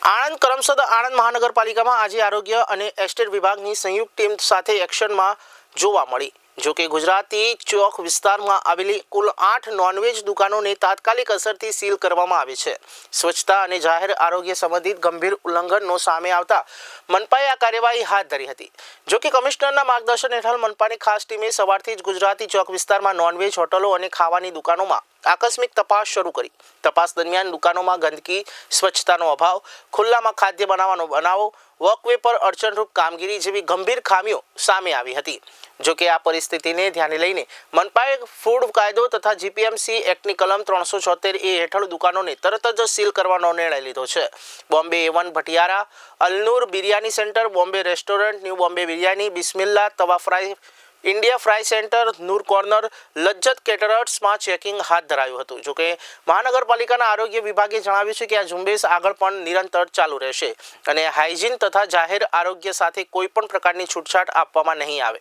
આણંદ કરમસદ આણંદ મહાનગરપાલિકામાં આજે આરોગ્ય અને એસ્ટેટ વિભાગની સંયુક્ત ટીમ સાથે એક્શનમાં જોવા મળી. જો કે ગુજરાતી ચોક વિસ્તારમાં આવેલી કુલ આઠ નોનવેજ દુકાનોને તાત્કાલિક અસરથી સીલ કરવામાં આવી છે. સ્વચ્છતા અને જાહેર આરોગ્ય સંબંધિત ગંભીર ઉલ્લંઘનનો સામે આવતા મનપાએ આ કાર્યવાહી હાથ ધરી હતી. જો કે કમિશનરના માર્ગદર્શન હેઠળ મનપાની ખાસ ટીમે સવારથી જ ગુજરાતી ચોક વિસ્તારમાં નોનવેજ હોટલો અને ખાવાની દુકાનોમાં આકસ્મિક તપાસ શરૂ કરી. તપાસ દરમિયાન દુકાનોમાં ગંદકી, સ્વચ્છતાનો અભાવ, ખુલ્લામાં ખાદ્ય બનાવવાનો બનાવો, વોકવે પર અડચણરૂપ કામગીરી જેવી ગંભીર ખામીઓ સામે આવી હતી. જો કે આ પરિસ્થિતિને ધ્યાને લઈને મનપાએ ફૂડ કાયદો તથા જીપીએમસી એક્ટની કલમ ત્રણસો છોતેર એ હેઠળ દુકાનોને તરત જ સીલ કરવાનો નિર્ણય લીધો છે. Bombay Avon Bhatiyara, Alnoor biryani centre, Bombay restaurant, new Bombay biryani, Bismillah, tawa fry India fry centre Noor corner Lazzat કેટરર્સમાં checking હાથ ધરાયું હતું. જોકે મહાનગરપાલિકાના આરોગ્ય વિભાગે જણાવ્યું છે કે આ ઝુંબેશ આગળ પણ નિરંતર ચાલુ રહેશે અને હાઇજીન તથા જાહેર આરોગ્ય સાથે કોઈપણ પ્રકારની છૂટછાટ આપવામાં નહીં આવે.